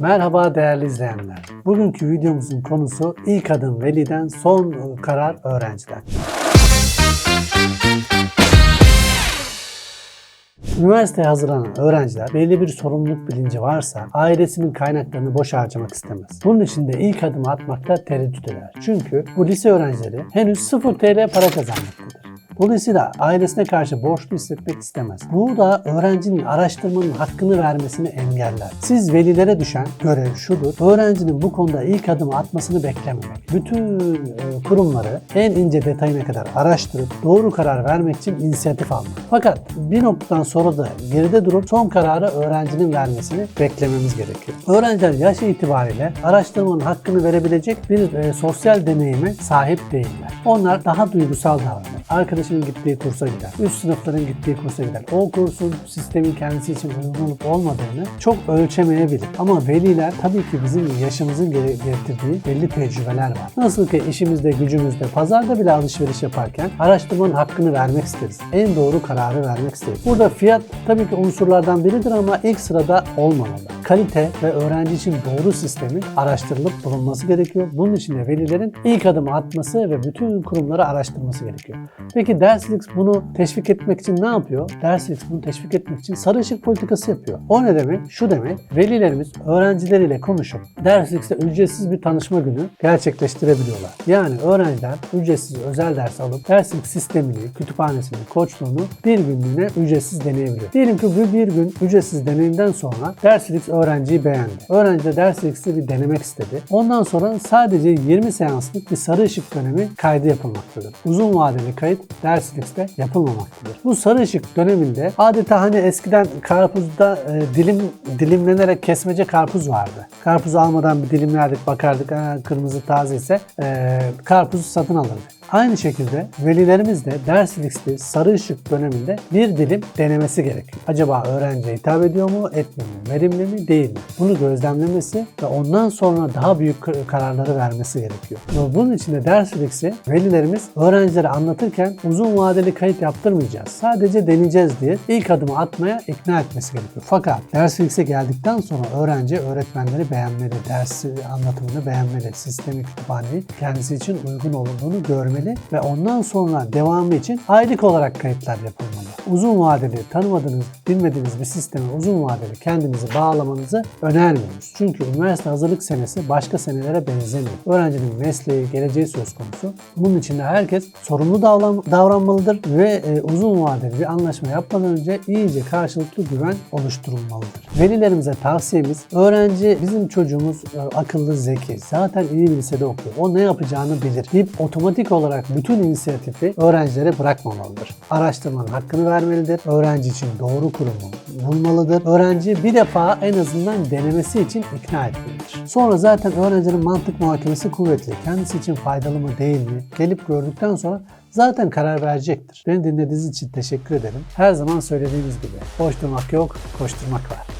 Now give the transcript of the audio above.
Merhaba değerli izleyenler. Bugünkü videomuzun konusu ilk adım veliden son karar öğrenciler. Üniversiteye hazırlanan öğrenciler belli bir sorumluluk bilinci varsa ailesinin kaynaklarını boş harcamak istemez. Bunun için de ilk adımı atmakta tereddüt eder. Çünkü bu lise öğrencileri henüz 0 TL para kazanmaktadır. Dolayısıyla ailesine karşı borçlu hissetmek istemez. Bu da öğrencinin araştırmanın hakkını vermesini engeller. Siz velilere düşen görev şudur. Öğrencinin bu konuda ilk adımı atmasını beklememek. Bütün e, kurumları en ince detayına kadar araştırıp doğru karar vermek için inisiyatif almak. Fakat bir noktadan sonra da geride durup son kararı öğrencinin vermesini beklememiz gerekiyor. Öğrenciler yaş itibariyle araştırmanın hakkını verebilecek bir e, sosyal deneyime sahip değiller. Onlar daha duygusal davranır. Arkadaşının gittiği kursa gider. Üst sınıfların gittiği kursa gider. O kursun sistemin kendisi için uygun olup olmadığını çok ölçemeyebilir. Ama veliler tabii ki bizim yaşımızın getirdiği belli tecrübeler var. Nasıl ki işimizde, gücümüzde, pazarda bile alışveriş yaparken araştırmanın hakkını vermek isteriz. En doğru kararı vermek isteriz. Burada fiyat tabii ki unsurlardan biridir ama ilk sırada olmamalı. Kalite ve öğrenci için doğru sistemin araştırılıp bulunması gerekiyor. Bunun için de velilerin ilk adımı atması ve bütün kurumları araştırması gerekiyor. Peki Derslix bunu teşvik etmek için ne yapıyor? Derslix bunu teşvik etmek için sarı ışık politikası yapıyor. O ne demek? Şu demek, velilerimiz öğrencileriyle konuşup Derslix'te ücretsiz bir tanışma günü gerçekleştirebiliyorlar. Yani öğrenciler ücretsiz özel ders alıp Derslix sistemini, kütüphanesini, koçluğunu bir günlüğüne ücretsiz deneyebiliyor. Diyelim ki bu bir gün ücretsiz deneyimden sonra Derslix öğrenciyi beğendi. Öğrenci de Derslix'i bir denemek istedi. Ondan sonra sadece 20 seanslık bir sarı ışık dönemi kaydı yapılmaktadır. Uzun vadeli kayıt Derslix'te yapılmamaktadır. Bu sarı ışık döneminde adeta hani eskiden karpuzda e, dilim dilimlenerek kesmece karpuz vardı. Karpuzu almadan bir dilimlerdik bakardık ha, kırmızı taze ise e, karpuzu satın alırdık. Aynı şekilde velilerimiz de Derslix'te sarı ışık döneminde bir dilim denemesi gerekiyor. Acaba öğrenciye hitap ediyor mu, etmiyor mu, verimli mi, değil mi? Bunu gözlemlemesi ve ondan sonra daha büyük kar- kararları vermesi gerekiyor. Bunun için de Derslix'i velilerimiz öğrencilere anlatırken uzun vadeli kayıt yaptırmayacağız. Sadece deneyeceğiz diye ilk adımı atmaya ikna etmesi gerekiyor. Fakat Derslix'e geldikten sonra öğrenci öğretmenleri beğenmeli, dersi anlatımını beğenmeli, sistemi kütüphaneyi kendisi için uygun olduğunu görmeli ve ondan sonra devamı için aylık olarak kayıtlar yapılmalı. Uzun vadeli tanımadığınız, bilmediğiniz bir sisteme uzun vadeli kendinizi bağlamanızı önermiyoruz. Çünkü üniversite hazırlık senesi başka senelere benzemiyor. Öğrencinin mesleği, geleceği söz konusu. Bunun için de herkes sorumlu davran- davranmalıdır ve e, uzun vadeli bir anlaşma yapmadan önce iyice karşılıklı güven oluşturulmalıdır. Velilerimize tavsiyemiz öğrenci bizim çocuğumuz e, akıllı, zeki. Zaten iyi bir lisede okuyor. O ne yapacağını bilir. Deyip otomatik olarak bütün inisiyatifi öğrencilere bırakmamalıdır. Araştırmanın hakkını vermelidir. Öğrenci için doğru kurumu bulmalıdır. Öğrenci bir defa en azından denemesi için ikna etmelidir. Sonra zaten öğrencinin mantık muhakemesi kuvvetli. Kendisi için faydalı mı değil mi? Gelip gördükten sonra zaten karar verecektir. Beni dinlediğiniz için teşekkür ederim. Her zaman söylediğimiz gibi boş durmak yok, koşturmak var.